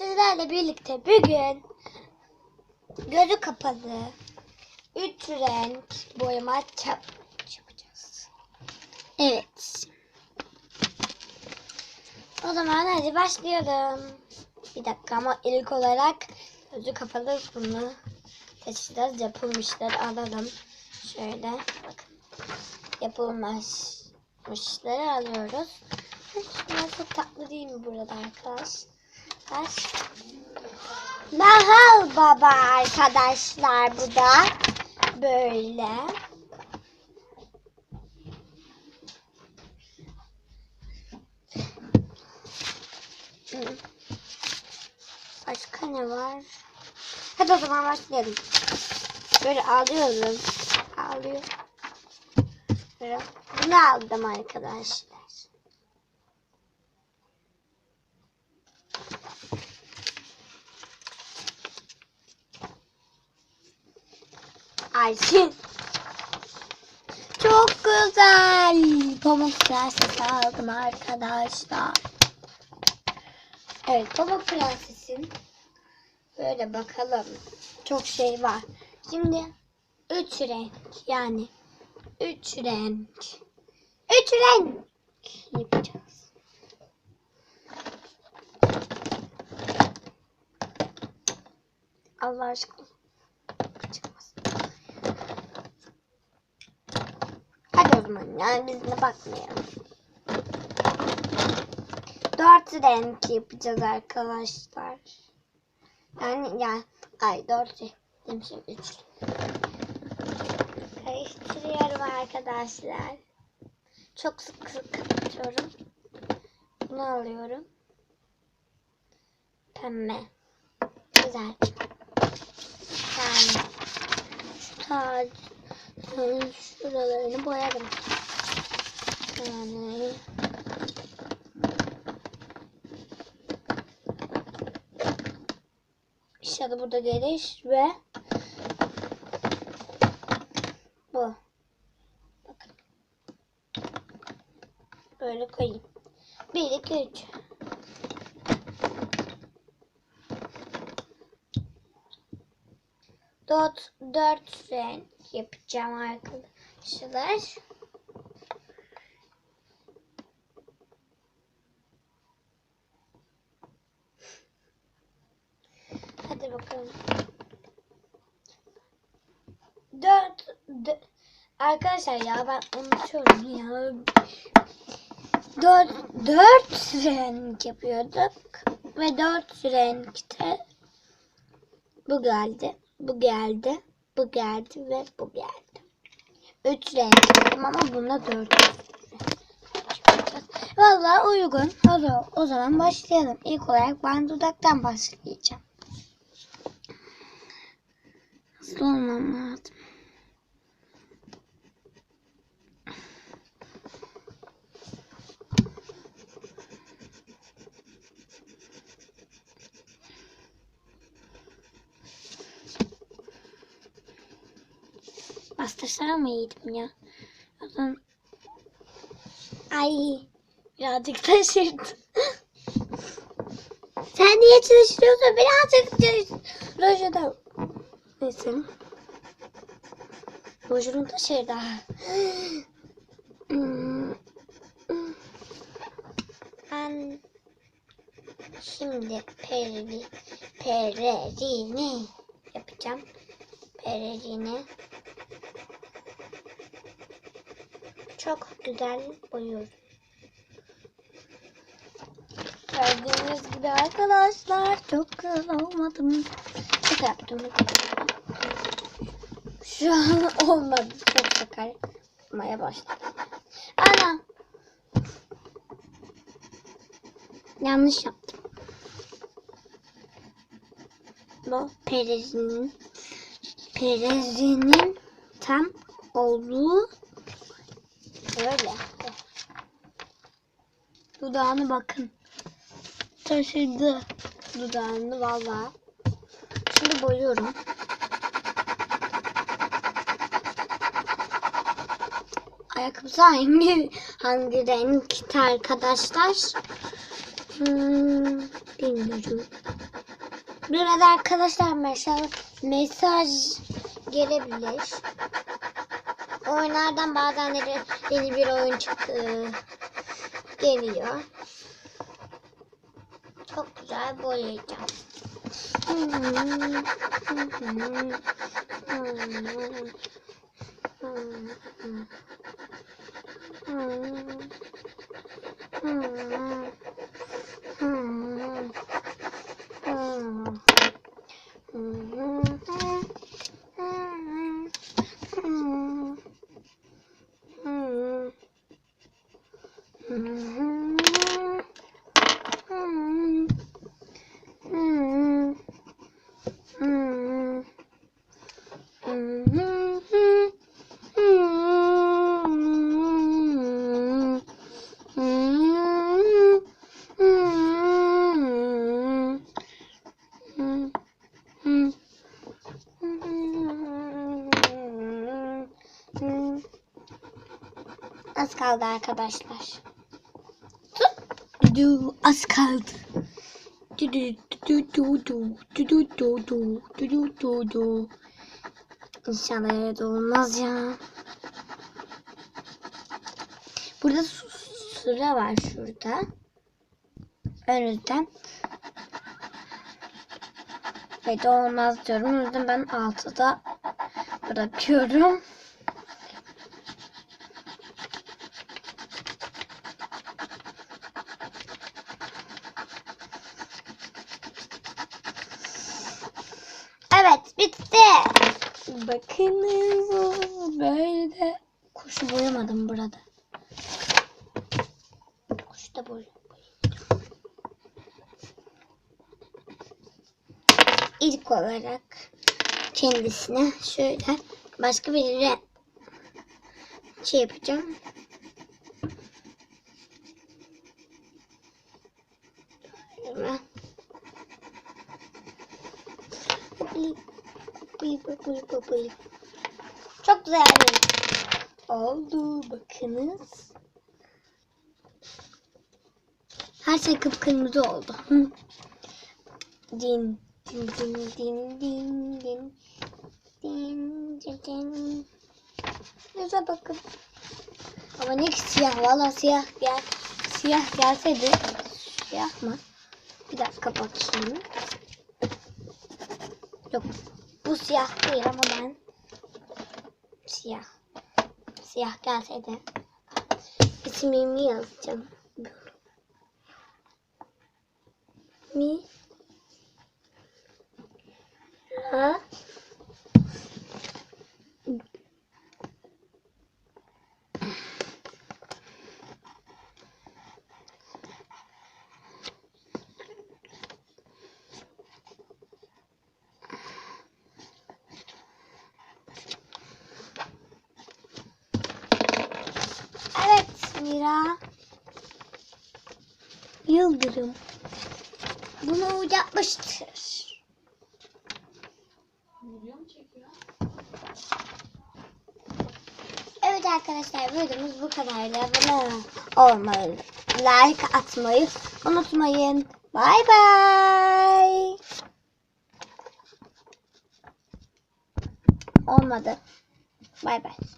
Sizlerle birlikte bugün gözü kapalı üç renk boyama yapacağız. Evet. O zaman hadi başlayalım. Bir dakika ama ilk olarak gözü kapalı bunu seçeceğiz. Yapılmışları alalım. Şöyle bakın. Yapılmışları alıyoruz. Şunlar çok tatlı değil mi burada arkadaşlar? Nahal Baba arkadaşlar bu da böyle. Başka ne var? Hadi o zaman başlayalım. Böyle alıyorum. Böyle. Bunu aldım arkadaşlar. Ayşin. Çok güzel. Pamuk prenses aldım arkadaşlar. Evet Pamuk prensesin. Böyle bakalım. Çok şey var. Şimdi üç renk yani üç renk. Üç renk yapacağız. Allah aşkına. Çıkmaz. Hadi o zaman yani biz de bakmayalım. Dört renk yapacağız arkadaşlar. Yani ya ay dört renk demişim üç. Karıştırıyorum arkadaşlar. Çok sık sık kapatıyorum. Bunu alıyorum. Pembe. Güzel. Yani şu tac yani şuralarını boyadım. Yani İnşallah burada gelir ve bu. Bakın. Böyle koyayım. 1 2 3 Dört, dört renk yapacağım arkadaşlar. Hadi bakalım. Dört, dö- arkadaşlar ya ben unutuyorum ya. Dört, dört renk yapıyorduk ve dört renkte bu geldi, bu geldi, bu geldi ve bu geldi. Üç renk yaptım ama bunda dört yapacağız. Vallahi uygun. O zaman, o zaman başlayalım. İlk olarak ben dudaktan başlayacağım. Hızlı olmam lazım. Bastırsam mıydım ya? O zaman... Ay birazcık taşırdım. Sen niye çalıştırıyorsun? Birazcık rojada. Neyse. Rojunu taşırdı. Hmm. Ben şimdi peri, pererini yapacağım. Pererini çok güzel boyuyorum. Gördüğünüz gibi arkadaşlar çok güzel olmadım. Çok yaptım. Şu an olmadı. Çok sakar yapmaya başladım. Ana. Yanlış yaptım. Bu perezinin perezinin tam olduğu Böyle. Dudağını bakın. Taşırdı dudağını valla. Şimdi boyuyorum. Ayakkabısı hangi, hangi renkte arkadaşlar? Hmm, bilmiyorum. Burada arkadaşlar mesela mesaj gelebilir. Oyunlardan bazen de yeni bir oyun çıktı. Geliyor. Çok güzel boyayacağım. Az kaldı arkadaşlar. Du, az kaldı. Du, du, du, du, du, du, du, du, du, du, du, du. İnşallah öyle olmaz ya. Burada süre var şurada. Önümüzden. Evet olmaz diyorum. O yüzden ben 6'da bırakıyorum. Evet bitti. Bakınız böyle. Kuşu boyamadım burada. Kuşu da boy. İlk olarak kendisine şöyle başka bir renk şey yapacağım. Şöyle. Bıy, bıy. Çok güzel oldu. Bakınız. Her şey kıpkırmızı oldu. Hı. Din din din din din din din din din. Göze bakın. Ama ne ki siyah valla siyah gel. Siyah gelseydi. Siyah mı? Bir dakika bakayım. Yok. Siyah değil ama ben siyah. Siyah gelseydi ismimi yazacağım. Mi Ha Mira. Yıldırım. Bunu yapmıştır. Evet arkadaşlar videomuz bu kadardı. Abone olmayı, like atmayı unutmayın. Bay bay. Olmadı. Bay bay.